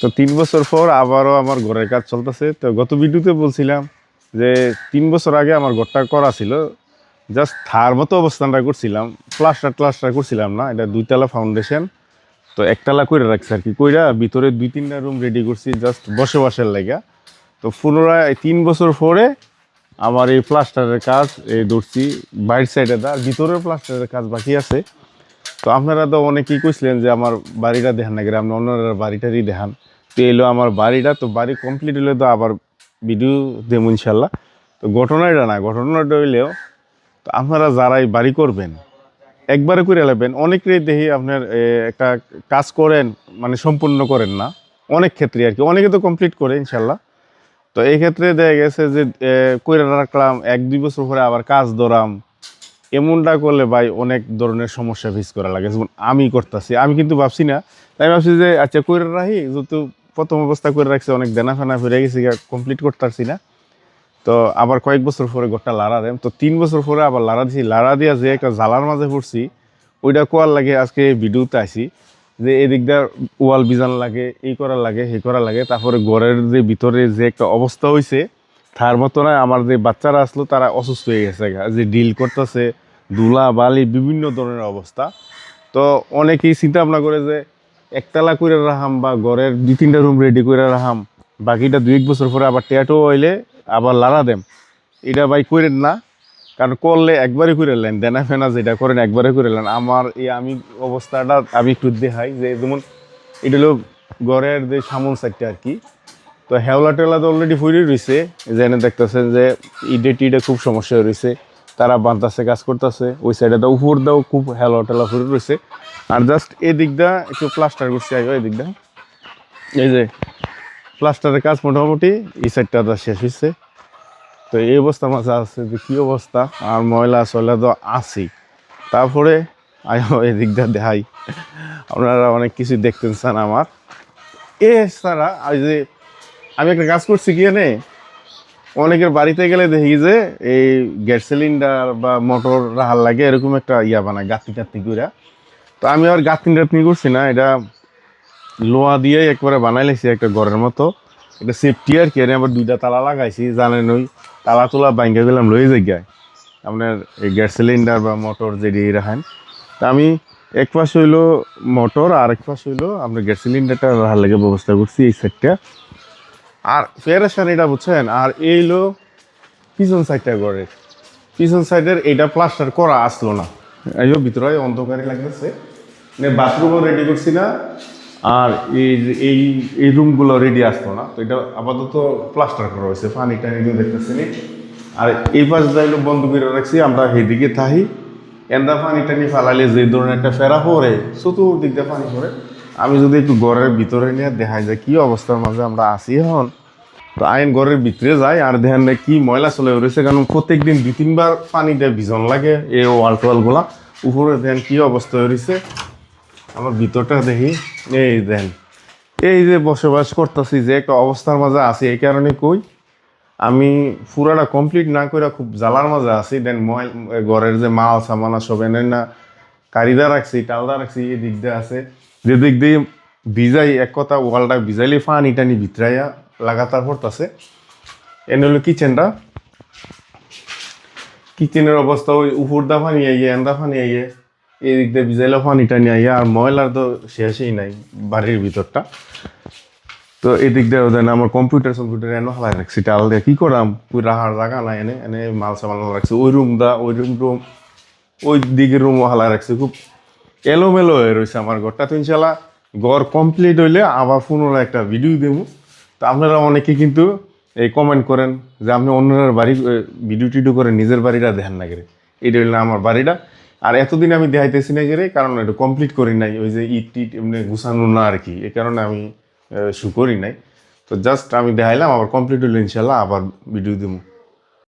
তো তিন বছর পর আবারও আমার ঘরের কাজ চলতেছে। তো গত ভিডিওতে বলছিলাম যে তিন বছর আগে আমার ঘরটা করা ছিল। জাস্ট থার মতো অবস্থানটা করছিলাম। প্লাস্টার প্লাস্টার করছিলাম না, এটা দুইতলা ফাউন্ডেশন তো একতলা করে রাখছি আর কি, কইরা ভিতরে দুই তিনটা রুম রেডি করছি জাস্ট বসবাসের লাগা। তো পুনরায় তিন বছর পরে আমার এই প্লাস্টারের কাজ, এই ধরছি বাইর সাইডে দা ভিতরের প্লাস্টারের কাজ বাকি আছে। তো আপনারা তো অনেকেই কইছিলেন যে আমার বাড়িটা দেখান না আপনি অন্যরা বাড়িটারই দেখান। তো এলো আমার বাড়িটা, তো বাড়ি কমপ্লিট হলে তো আবার ভিডিও দেবো ইনশাল্লাহ। তো ঘটনাটা না, ঘটনাটা হইলেও তো আপনারা যারাই বাড়ি করবেন, একবারে করে নেবেন অনেকেই দেখি আপনার একটা কাজ করেন মানে সম্পূর্ণ করেন না। অনেক ক্ষেত্রে আর কি, অনেকে তো কমপ্লিট করে ইনশাল্লাহ। তো এই ক্ষেত্রে দেখা গেছে যে কইরা রাখলাম, এক দুই বছর পরে আবার কাজ ধরাম। এমনটা করলে ভাই অনেক ধরনের সমস্যা ফেস করা লাগে। যেমন আমি করতেছি, আমি কিন্তু ভাবছি না, তাই ভাবছি যে আচ্ছা কইরা রাখি, যেহেতু প্রথম অবস্থা করে রাখছি, অনেক দেনা ফেনা ফিরে গেছি কমপ্লিট করতে পারছি না। তো আবার কয়েক বছর পরে গোটা লাড়া দেন, তো তিন বছর পরে আবার লাড়া দিছি, লাড়া দিয়া যে একটা জ্বালার মাঝে পড়ছি, ওইটা কোয়ার লাগে, আজকে ভিডিওতে আইছি, যে এদিক দিয়ে ওয়াল বিজান লাগে, এই করা লাগে, সেই করা লাগে, তারপরে ঘরের যে ভিতরে যে একটা অবস্থা হয়েছে তার মতো না, আমার যে বাচ্চারা আসলো, তারা অসুস্থ হয়ে গেছে যে ডিল করতেছে ধুলা বালি, বিভিন্ন ধরনের অবস্থা। তো অনেকেই চিন্তা ভাবনা করে যে, একতলা করে রাখাম বা ঘরের দুই তিনটা রুম রেডি করে রাখাম বাকিটা দুই এক বছর পরে আবার ট্যাটো হইলে আবার লাড়া দেম। এটা ভাই করেন না, কারণ করলে একবারে করে নেন দেনা ফেনা যেটা করেন একবারে করে নেন আমার এই আমি অবস্থাটা আমি একটু দেখাই যে, যেমন এটা হলো ঘরের যে সামন সাইডটা আর কি তো হেওলা টেলা তো অলরেডি ফুরে রয়েছে যেনে দেখতেছেন যে ইডে টিডে খুব সমস্যা রয়েছে তারা বাঁধতেছে কাজ করতেছে। ওই সাইডে তো উপর দাও খুব হেলা টেলা ফুরে রয়েছে আর জাস্ট এই দিকটা একটু প্লাস্টার করছে। আগে এই দিকটা এই যে প্লাস্টারের কাজ মোটামুটি এই সাইডটা শেষ হয়েছে তো এই অবস্থা মাঝে আছে যে কী অবস্থা? আর ময়লা সয়লা তো আছেই। তারপরে আয়ো এই দিকটা দেখাই। আপনারা অনেক কিছু দেখতেন চান আমার। এ ছাড়া ওই যে আমি একটা কাজ করছি কি এনে অনেকের বাড়িতে গেলে দেখি যে এই গ্যাস সিলিন্ডার বা মোটর রাহার লাগে, এরকম একটা ইয়া বানায় গাঁতি টাতি করে তো আমি আর গাঁতি টাতি করছি না, এটা লোহা দিয়ে একবারে বানাই লাইছি একটা ঘরের মতো। এটা সেফটি আর কি আবার দুইটা তালা লাগাইছি, জানেন ওই তালা তোলা বাইঙ্গা গেলাম লই জায়গায় আপনার এই গ্যাস সিলিন্ডার বা মোটর যেটি রাখেন। তা আমি এক পাশ হইল মোটর, আর এক পাশ হইল আপনার গ্যাস সিলিন্ডারটা রাখার লাগে ব্যবস্থা করছি এই সাইডটা আর ফেরাসান এটা বুঝছেন, আর এই হলো পিছন সাইডটা ঘরের পিছন সাইডের এটা প্লাস্টার করা আসলো না। এই ভিতরে অন্ধকারই লাগতেছে। মানে বাথরুমও রেডি করছি না, আর এই এই এই রুমগুলো রেডি আসতো না। তো এটা আপাতত প্লাস্টার করা হয়েছে, পানি টানি দেখতেছি আর এই পাশ যাইলো বন্ধ করে রাখছি, আমরা সেদিকে থাহি। এন্দা পানি টানি ফালালে যে ধরনের একটা ফেরা পরে চতুর্দিক দিয়ে পানি পড়ে। আমি যদি একটু ঘরের ভিতরে নিয়ে দেখাই যায় কি অবস্থার মাঝে আমরা আছি এখন, তো আইন ঘরের ভিতরে যাই আর দেখেন না কি ময়লা চলে রয়েছে কারণ প্রত্যেক দিন দুই, তিনবার পানি দিয়ে ভিজন লাগে এই ওয়াল টোয়ালগুলা উপরে দেখেন কি অবস্থা হয়েছে আমার ভিতরটা দেখি, এই দেখেন। এই যে বসবাস করতেছি যে একটা অবস্থার মাঝে আছি, এই কারণে কই আমি পুরাটা কমপ্লিট না করে খুব জ্বালার মাঝে আছি। দেন ময় ঘরের যে মাল সামানা সব এনে না কারিদা রাখছি, টালদা রাখছি এই দিক দিয়ে আছে। যে দিক দিয়ে ভিজাই, এক কথা ওয়ালটা ভিজাইলে পানি টানি ভিতরাইয়া লাগাতার পড়তেছে এনে হলো কিচেনটা। কিচেনের অবস্থা ওই উপর দা পানি আইয়ে, এন্দা পানি আইয়ে এই দিক দিয়ে ভিজাইলে পানি টানি আইয়ে, আর ময়লার তো শেষই নাই বাড়ির ভিতরটা। তো এই দিক দিয়ে দেন আমার কম্পিউটার কম্পিউটার এনে হালাই রাখছি। টাল দিয়ে কি করাম? ওই রাহার জায়গা নাই এনে এনে মাল সামাল রাখছি। ওই রুম দা ওই রুম রুম, ওই দিকের রুম হালাই রাখছি। খুব এলোমেলো হয়ে রয়েছে আমার ঘরটা। তো ইনশাল্লাহ ঘর কমপ্লিট হইলে আবার পুনরায় একটা ভিডিও দেবো। তো আপনারা অনেকে কিন্তু এই কমেন্ট করেন যে আপনি অন্যের বাড়ি ভিডিও টিডিও করে নিজের বাড়িটা দেখেন না গেলে এটা হইল আমার বাড়িটা। আর এতদিন আমি দেখাইতেছি না গেলে কারণ এটা কমপ্লিট করি নাই। ওই যে ইট টিট এমনি গুছানো না আর কি এই কারণে আমি শু করি নাই। তো জাস্ট আমি দেখাইলাম, আবার কমপ্লিট হইলে ইনশাল্লাহ আবার ভিডিও দেবো।